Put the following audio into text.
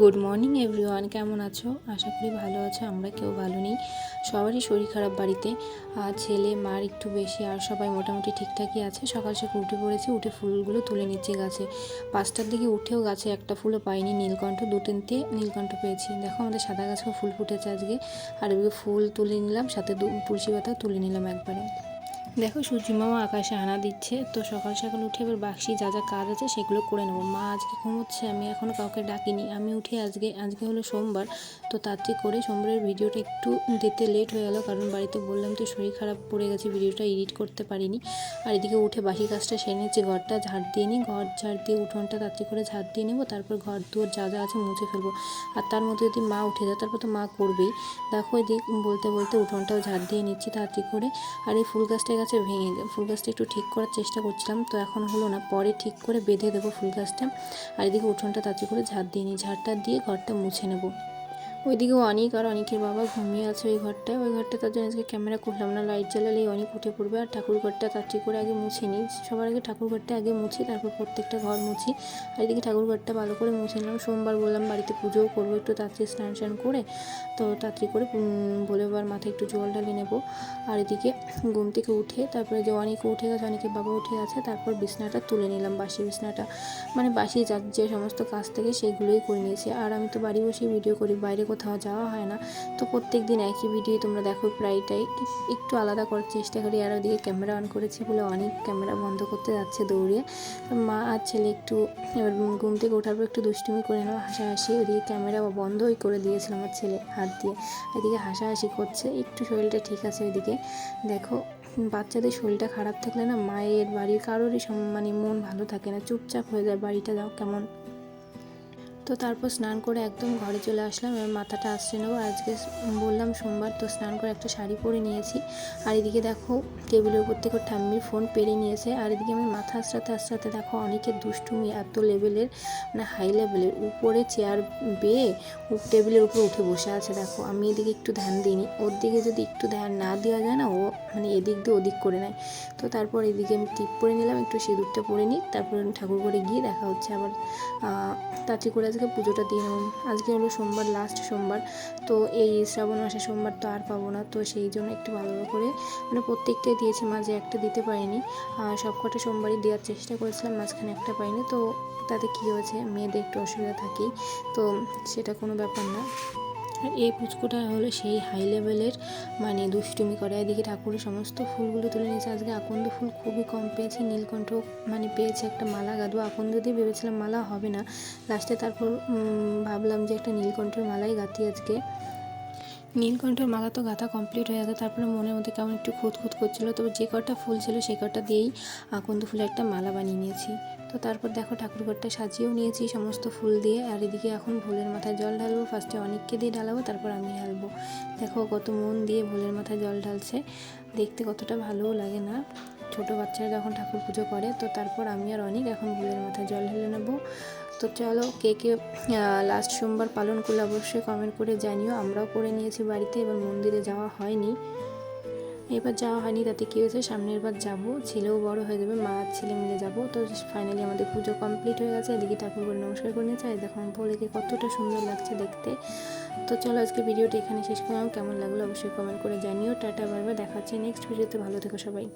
Good morning everyone কেমন আছো? আশা করি ভালো আছো। আমরা কেউ ভালো নেই। সবারই শরীর খারাপ বাড়িতে। আর ছেলে, মার একটু বেশি, আর সবাই মোটামুটি ঠিকঠাকই আছে। সকাল সকাল উঠে পড়েছি, উঠে ফুলগুলো তুলে নিচ্ছে গাছে। পাঁচটার দিকে উঠেও গাছে একটা ফুলও পাইনি, নীলকণ্ঠ। দু তিনটে নীলকণ্ঠ পেয়েছি। দেখো, আমাদের সাদা গাছেও ফুল ফুটেছে আজকে। আর ফুল তুলে নিলাম, সাথে তুলসী পাতা তুলে নিলাম একবারে। দেখো সূর্য মামা আকাশে হানা দিচ্ছে, তো সকাল সকাল উঠে এবার বাক্সি যা যা কাজ আছে সেগুলো করে নেব। মা আজকে ঘুমোচ্ছে, আমি এখনও কাউকে ডাকিনি, আমি উঠে আজকে আজকে হলো সোমবার, তো তাড়াতাড়ি করে সোমবারের ভিডিওটা একটু দিতে লেট হয়ে গেল, কারণ বাড়িতে বললাম তো শরীর খারাপ পড়ে গেছে, ভিডিওটা এডিট করতে পারিনি। আর এদিকে উঠে বাসি কাজটা সেরে নিচ্ছি, ঘরটা ঝাড় দিয়ে নিই, ঘর ঝাড় দিয়ে উঠোনটা তাড়াতাড়ি করে ঝাড় দিয়ে নেব, তারপর ঘর দুয়ার যা যা আছে মুছে ফেলব। আর তার মধ্যে যদি মা উঠে যায়, তারপর তো মা করবেই। দেখো এদিক বলতে বলতে উঠোনটাও ঝাড় দিয়ে নিচ্ছি তাড়াতাড়ি করে, আর এই ফুল গাছটা গাছে ভেঙে ফুল গাছটা একটু ঠিক করার চেষ্টা করছিলাম, তো এখন হলো না। পরে ঠিক করে বেঁধে দেবো ফুল গাছটা। আর এদিকে উঠোনটা তাড়াতাড়ি করে ঝাড় দিয়ে নিই। ঝাড়টা দিয়ে ঘরটা মুছে নেব। ওইদিকে অনেক আর অনেকের বাবা ঘুমিয়ে আছে ওই ঘরটায়। ওই ঘরটা তার জন্য আজকে ক্যামেরা করলাম না লাইট জ্বালালেই অনেক উঠে পড়বে। আর ঠাকুর ঘরটা তাড়াতাড়ি করে আগে মুছে নিই। সবার আগে ঠাকুর ঘরটা আগে মুছি, তারপর প্রত্যেকটা ঘর মুছি। আর এদিকে ঠাকুর ঘরটা ভালো করে মুছে নিলাম। সোমবার বললাম বাড়িতে পুজোও করব একটু তাড়াতাড়ি স্নান স্নান করে। তো তাড়াতাড়ি করে বলে এবার মাথায় একটু জল ঢালি নেব। আর এদিকে ঘুম থেকে উঠে, তারপরে যে অনেকে উঠে গেছে অনেকে বাবা উঠে গেছে, তারপর বিছনাটা তুলে নিলাম, বাসি বিছনাটা। মানে বাসি যার যে সমস্ত কাজ থেকে সেইগুলোই করে নিয়েছি। আর আমি তো বাড়ি বসেই ভিডিও করি, বাইরে কোথাও যাওয়া হয় না। তো প্রত্যেক দিন একই ভিডিও তোমরা দেখো প্রায়টাই একটু আলাদা করার চেষ্টা করি, আর ওদিকে ক্যামেরা অন করেছি বলে অনেক ক্যামেরা বন্ধ করতে যাচ্ছে দৌড়িয়ে তো মা আর ছেলে একটু এবার ঘুম থেকে ওঠার পর একটু দুষ্টুমি করে নেওয়া হাসাহাসি। ওদিকে ক্যামেরা বন্ধই করে দিয়েছিল আমার ছেলে হাত দিয়ে। এদিকে হাসাহাসি করছে, একটু শরীরটা ঠিক আছে ওইদিকে। দেখো, বাচ্চাদের শরীরটা খারাপ থাকলে না মায়ের বাড়ির কারোরই মানে মন ভালো থাকে না। চুপচাপ হয়ে যায়, বাড়িটা যাও কেমন তো তারপর স্নান করে একদম ঘরে চলে আসলাম এবার মাথাটা আসছে নেব আজকে বললাম সোমবার তো স্নান করে একটা শাড়ি পরে নিয়েছি। আর এদিকে দেখো টেবিলের উপর থেকে ঠাম্মির ফোন পেরে নিয়েছে। আর এদিকে আমি মাথা আসরাতে আসরাতে দেখো অনেকের দুষ্টুমি এত লেভেলের মানে হাই লেভেলের উপরে চেয়ার বেয়ে টেবিলের উপরে উঠে বসে আছে। দেখো আমি এদিকে একটু ধ্যান দিইনি। ওর দিকে যদি একটু ধ্যান না দেওয়া যায় না, ও মানে এদিক দিয়ে ওদিক করে নেয়। তো তারপর এদিকে আমি টিপ পরে নিলাম, একটু সিঁদুরটা পরে নিই। তারপর ঠাকুর করে গিয়ে দেখা হচ্ছে আবার তাড়াতাড়ি করে আজকে পুজোটা দিয়ে নেব। আজকে হলো সোমবার লাস্ট সোমবার। তো এই শ্রাবণ মাসে সোমবার তো আর পাবো না। তো সেই জন্য একটু ভালো করে মানে প্রত্যেকটাই দিয়েছি, মাঝে একটা দিতে পারিনি। আর সব কটা সোমবারই দেওয়ার চেষ্টা করেছিলাম, মাঝখানে একটা পাইনি। তো তাতে কী হয়েছে, মেয়েদের একটু অসুবিধা থাকেই। তো সেটা কোনো ব্যাপার না। আর এই পুচকুটা হলো সেই হাই লেভেলের মানে দুষ্টুমি করা। এদিকে ঠাকুরের সমস্ত ফুলগুলো তুলে নিয়েছে। আজকে আকন্দ ফুল খুবই কম পেয়েছে, নীলকণ্ঠ মানে পেয়েছে একটা মালা গাদু আকন্দ দিয়ে ভেবেছিলাম মালা হবে না। লাস্টে তারপর ভাবলাম যে একটা নীলকণ্ঠের মালাই গাঁথি আজকে। নীলকণ্ঠের মালা তো গাঁথা কমপ্লিট হয়ে গেছে, তারপরে মনের মধ্যে কেমন একটু খুঁত খুঁত করছিল, তবে যে কটা ফুল ছিল সেই কটা দিয়েই আকন্দ ফুলের একটা মালা বানিয়ে নিয়েছি। তো তারপর দেখো ঠাকুরঘরটা সাজিয়েও নিয়েছি সমস্ত ফুল দিয়ে, আর এদিকে এখন ভোলের মাথায় জল ঢালবো ফার্স্টে অনেককে দিয়ে ঢালাবো, তারপর আমি ঢালবো। দেখো কত মন দিয়ে ভোলের মাথায় জল ঢালছে, দেখতে কতটা ভালোও লাগে না। ছোট বাচ্চারা যখন ঠাকুর পুজো করে, তো তারপর আমি আর অনেক এখন ভোলের মাথায় জল ঢেলে নেব। তো চলো কে কে লাস্ট সোমবার পালন করলে অবশ্যই কমেন্ট করে জানিও। আমরাও করে নিয়েছি বাড়িতে, এবার মন্দিরে যাওয়া হয়নি। এবার যাওয়া হয়নি, তাতে কী হয়েছে? সামনের বার যাব, ছেলেও বড় হয়ে যাবে, মা ছেলে মিলে যাব। তো ফাইনালি আমাদের পুজো কমপ্লিট হয়ে গেছে, এদিকে ঠাকুর করে নমস্কার করে নিয়েছে, আর দেখো বউকে কতটা সুন্দর লাগছে দেখতে। তো চলো আজকে ভিডিওটা এখানে শেষ করলাম, কেমন লাগল অবশ্যই কমেন্ট করে জানিও। টাটা বারবার দেখা হচ্ছে নেক্সট ভিডিওতে ভালো থেকো সবাই।